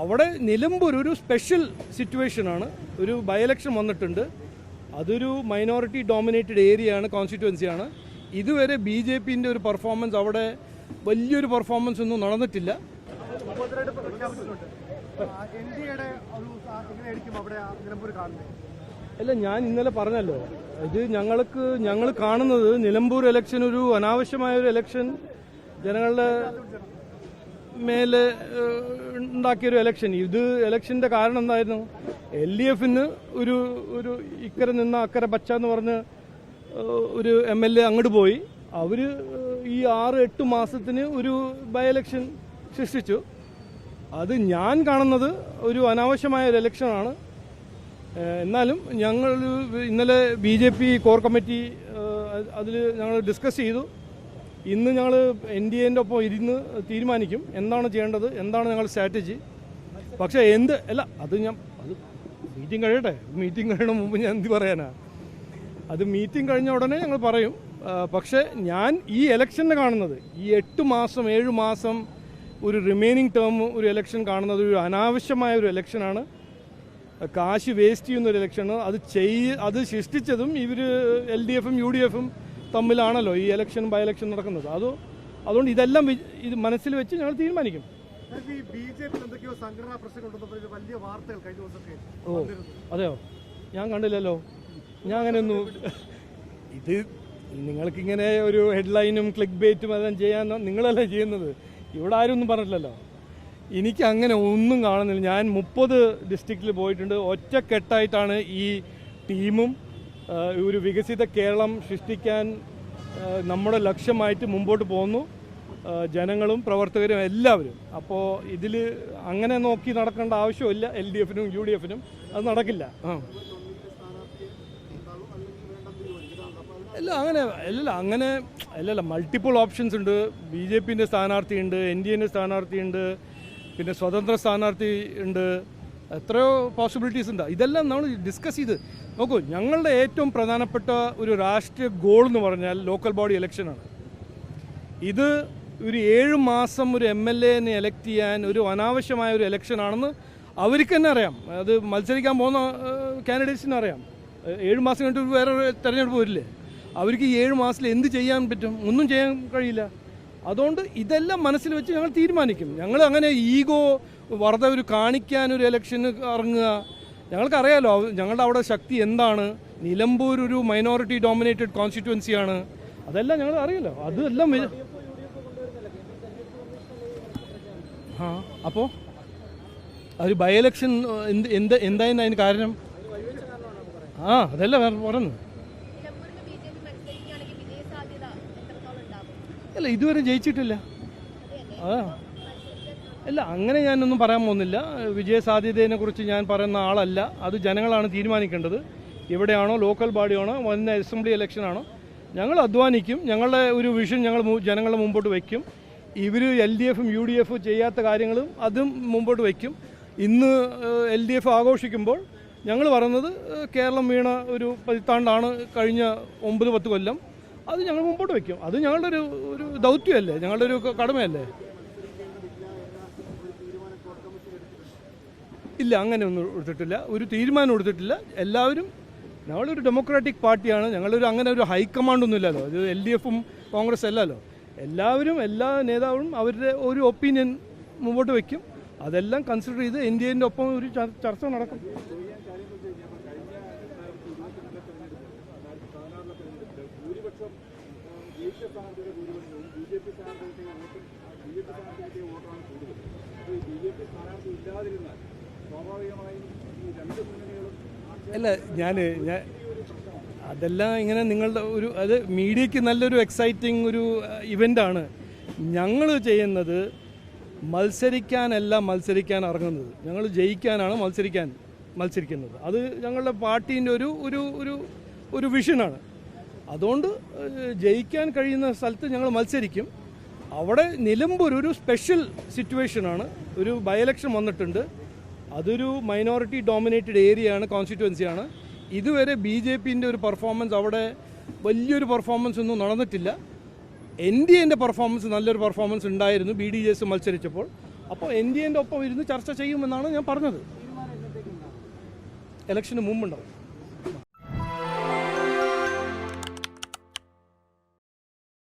അവിടെ നിലമ്പൂർ ഒരു സ്പെഷ്യൽ സിറ്റുവേഷനാണ് ഒരു ബൈ ഇലക്ഷൻ വന്നിട്ടുണ്ട്. അതൊരു മൈനോറിറ്റി ഡോമിനേറ്റഡ് ഏരിയയാണ് കോൺസ്റ്റിറ്റുവൻസിയാണ് ഇതുവരെ ബി ജെ പിന്റെ ഒരു പെർഫോമൻസ് അവിടെ വലിയൊരു പെർഫോമൻസ് ഒന്നും നടന്നിട്ടില്ല. അല്ല ഞാൻ ഇന്നലെ പറഞ്ഞല്ലോ. ഇത് ഞങ്ങൾക്ക് ഞങ്ങൾ കാണുന്നത് നിലമ്പൂർ ഇലക്ഷൻ ഒരു അനാവശ്യമായ ഒരു ഇലക്ഷൻ ജനങ്ങളുടെ മേലെ ഉണ്ടാക്കിയൊരു എലക്ഷൻ ഇത് ഇലക്ഷന്റെ കാരണം എന്തായിരുന്നു? എൽ ഡി എഫിന് ഒരു ഒരു ഇക്കര നിന്ന അക്കരെ പച്ച എന്ന് പറഞ്ഞ് ഒരു എം എൽ എ അങ്ങോട്ട് പോയി. അവർ ഈ ആറ് എട്ട് മാസത്തിന് ഒരു ബൈ എലക്ഷൻ സൃഷ്ടിച്ചു. അത് ഞാൻ കാണുന്നത് ഒരു അനാവശ്യമായ ഒരു ഇലക്ഷനാണ് എന്നാലും ഞങ്ങൾ ഇന്നലെ ബി കോർ കമ്മിറ്റി അതിൽ ഞങ്ങൾ ഡിസ്കസ് ചെയ്തു. ഇന്ന് ഞങ്ങൾ എൻ ഡി എന്റെ ഒപ്പം ഇരുന്ന് തീരുമാനിക്കും എന്താണ് ചെയ്യേണ്ടത് എന്താണ് ഞങ്ങളുടെ സ്ട്രാറ്റജി പക്ഷേ എന്ത് അല്ല അത് ഞാൻ അത് മീറ്റിംഗ് കഴിയട്ടെ. മീറ്റിംഗ് കഴിയണ മുമ്പ് ഞാൻ എന്ത് പറയാനാ? അത് മീറ്റിംഗ് കഴിഞ്ഞ ഉടനെ ഞങ്ങൾ പറയും. പക്ഷേ ഞാൻ ഈ ഇലക്ഷനെ കാണുന്നത് ഈ എട്ട് മാസം ഏഴ് മാസം ഒരു റിമൈനിങ് ടേം ഒരു ഇലക്ഷൻ കാണുന്നത് ഒരു അനാവശ്യമായ ഒരു ഇലക്ഷനാണ് കാശ് വേസ്റ്റ് ചെയ്യുന്ന ഒരു ഇലക്ഷനാണ് അത് ചെയ്യ അത് സൃഷ്ടിച്ചതും ഇവർ എൽ ഡി എഫും യു ഡി എഫും തമ്മിലാണല്ലോ ഈ ഇലക്ഷൻ ബൈ ഇലക്ഷൻ നടക്കുന്നത്. അത് അതുകൊണ്ട് ഇതെല്ലാം ഇത് മനസ്സിൽ വെച്ച് ഞങ്ങൾ തീരുമാനിക്കും. ഓ. അതെയോ? ഞാൻ കണ്ടില്ലല്ലോ. ഞാൻ അങ്ങനെയൊന്നും ഇത് നിങ്ങൾക്കിങ്ങനെ ഒരു ഹെഡ്ലൈനും ക്ലിക്ക് ബേറ്റും അതെല്ലാം ചെയ്യാൻ നിങ്ങളല്ലേ ചെയ്യുന്നത്. ഇവിടെ ആരും ഒന്നും പറഞ്ഞിട്ടില്ലല്ലോ. എനിക്ക് അങ്ങനെ ഒന്നും കാണുന്നില്ല. ഞാൻ മുപ്പത് ഡിസ്ട്രിക്റ്റിൽ പോയിട്ടുണ്ട്. ഒറ്റക്കെട്ടായിട്ടാണ് ഈ ടീമും ഒരു വികസിത കേരളം സൃഷ്ടിക്കാൻ നമ്മുടെ ലക്ഷ്യമായിട്ട് മുമ്പോട്ട് പോകുന്നു. ജനങ്ങളും പ്രവർത്തകരും എല്ലാവരും. അപ്പോൾ ഇതിൽ അങ്ങനെ നോക്കി നടക്കേണ്ട ആവശ്യമില്ല. എൽ ഡി എഫിനും യു ഡി എഫിനും. അത് നടക്കില്ല. അല്ല അങ്ങനെ അല്ലല്ല അങ്ങനെ അല്ലല്ല മൾട്ടിപ്പിൾ ഓപ്ഷൻസ് ഉണ്ട്. ബി ജെ പിന്റെ സ്ഥാനാർത്ഥിയുണ്ട് എൻ ഡി എന്റെ സ്ഥാനാർത്ഥിയുണ്ട് പിന്നെ സ്വതന്ത്ര സ്ഥാനാർത്ഥി ഉണ്ട്. എത്രയോ പോസിബിലിറ്റീസ് ഉണ്ട്. ഇതെല്ലാം നമ്മൾ ഡിസ്കസ് ചെയ്ത് നോക്കൂ ഞങ്ങളുടെ ഏറ്റവും പ്രധാനപ്പെട്ട ഒരു രാഷ്ട്രീയ ഗോൾ എന്ന് പറഞ്ഞാൽ ലോക്കൽ ബോഡി ഇലക്ഷനാണ് ഇത് ഒരു ഏഴ് മാസം ഒരു എം എൽ എനെ എലക്ട് ചെയ്യാൻ ഒരു അനാവശ്യമായ ഒരു ഇലക്ഷൻ ആണെന്ന് അവർക്ക് തന്നെ അറിയാം. അത് മത്സരിക്കാൻ പോകുന്ന കാൻഡിഡേറ്റ്സിന് അറിയാം. ഏഴ് മാസം കഴിഞ്ഞിട്ട് വേറെ തെരഞ്ഞെടുപ്പ് വരില്ലേ? അവർക്ക് ഈ ഏഴ് മാസത്തിൽ എന്ത് ചെയ്യാൻ പറ്റും? ഒന്നും ചെയ്യാൻ കഴിയില്ല. അതുകൊണ്ട് ഇതെല്ലാം മനസ്സിൽ വെച്ച് ഞങ്ങൾ തീരുമാനിക്കും. ഞങ്ങൾ അങ്ങനെ ഈഗോ വെറുതെ ഒരു കാണിക്കാൻ ഒരു ഇലക്ഷന് ഇറങ്ങുക. ഞങ്ങൾക്കറിയാലോ ഞങ്ങളുടെ അവിടെ ശക്തി എന്താണ്? നിലമ്പൂർ ഒരു മൈനോറിറ്റി ഡോമിനേറ്റഡ് കോൺസ്റ്റിറ്റ്യുവൻസിയാണ് അതെല്ലാം ഞങ്ങൾ അറിയാലോ അതെല്ലാം ആ അപ്പോൾ ഒരു ബൈ ഇലക്ഷൻ എന്ത് എന്ത് എന്തായിരുന്നു അതിന് കാരണം? ആ അതല്ല പറഞ്ഞു. അല്ല ഇതുവരെ ജയിച്ചിട്ടില്ല. ആ അല്ല അങ്ങനെ ഞാനൊന്നും പറയാൻ പോകുന്നില്ല. വിജയ സാധ്യതയെ കുറിച്ച് ഞാൻ പറയുന്ന ആളല്ല. അത് ജനങ്ങളാണ് തീരുമാനിക്കേണ്ടത്. എവിടെയാണോ ലോക്കൽ ബോഡിയാണോ വന്ന അസംബ്ലി ഇലക്ഷനാണോ ഞങ്ങൾ അധ്വാനിക്കും. ഞങ്ങളുടെ ഒരു വിഷൻ ഞങ്ങൾ ജനങ്ങളുടെ മുമ്പോട്ട് വയ്ക്കും ഇവർ എൽ ഡി എഫും യു ഡി എഫും ചെയ്യാത്ത കാര്യങ്ങളും അതും മുമ്പോട്ട് വയ്ക്കും ഇന്ന് എൽ ഡി എഫ് ആഘോഷിക്കുമ്പോൾ ഞങ്ങൾ പറയുന്നത് കേരളം വീണ ഒരു പതിറ്റാണ്ടാണ് കഴിഞ്ഞ ഒമ്പത് പത്ത് കൊല്ലം. അത് ഞങ്ങൾ മുമ്പോട്ട് വയ്ക്കും അത് ഞങ്ങളുടെ ഒരു ഒരു ദൗത്യമല്ലേ? ഞങ്ങളുടെ ഒരു കടമയല്ലേ? ഇല്ല അങ്ങനെ ഒന്നും എടുത്തിട്ടില്ല. ഒരു തീരുമാനം എടുത്തിട്ടില്ല. എല്ലാവരും ഞങ്ങളൊരു ഡെമോക്രാറ്റിക് പാർട്ടിയാണ് ഞങ്ങളൊരു അങ്ങനെ ഒരു ഹൈക്കമാൻഡ് ഒന്നും ഇല്ലല്ലോ. ഇത് എൽ ഡി എഫും കോൺഗ്രസ് അല്ലല്ലോ. എല്ലാവരും എല്ലാ നേതാവും അവരുടെ ഒരു ഒപ്പീനിയൻ മുമ്പോട്ട് വയ്ക്കും അതെല്ലാം കൺസിഡർ ചെയ്ത് ഇന്ത്യന്റെ ഒപ്പം ഒരു ചർച്ച നടക്കും. അല്ല ഞാൻ ഞാൻ അതെല്ലാം ഇങ്ങനെ നിങ്ങളുടെ ഒരു അത് മീഡിയയ്ക്ക് നല്ലൊരു എക്സൈറ്റിംഗ് ഒരു ഇവന്റാണ് ഞങ്ങൾ ചെയ്യുന്നത് മത്സരിക്കാനല്ല മത്സരിക്കാൻ ഇറങ്ങുന്നത്. ഞങ്ങൾ ജയിക്കാനാണ് മത്സരിക്കാൻ മത്സരിക്കുന്നത്. അത് ഞങ്ങളുടെ പാർട്ടീന്റെ ഒരു ഒരു ഒരു ഒരു വിഷനാണ് അതുകൊണ്ട് ജയിക്കാൻ കഴിയുന്ന സ്ഥലത്ത് ഞങ്ങൾ മത്സരിക്കും. അവിടെ നിലമ്പൂർ ഒരു സ്പെഷ്യൽ സിറ്റുവേഷനാണ് ഒരു ബൈ വന്നിട്ടുണ്ട്. അതൊരു മൈനോറിറ്റി ഡോമിനേറ്റഡ് ഏരിയയാണ് കോൺസ്റ്റിറ്റുവൻസിയാണ് ഇതുവരെ ബി ജെ പിന്റെ ഒരു പെർഫോമൻസ് അവിടെ വലിയൊരു പെർഫോമൻസ് ഒന്നും നടന്നിട്ടില്ല. എൻ ഡി എന്റെ പെർഫോമൻസ് നല്ലൊരു പെർഫോമൻസ് ഉണ്ടായിരുന്നു ബി ഡി ജെ എസ് മത്സരിച്ചപ്പോൾ. അപ്പോൾ എൻ ഡി എന്റെ ഒപ്പം ഇരുന്ന് ചർച്ച ചെയ്യുമെന്നാണ് ഞാൻ പറഞ്ഞത്. ഇലക്ഷന് മുമ്പുണ്ടാവും.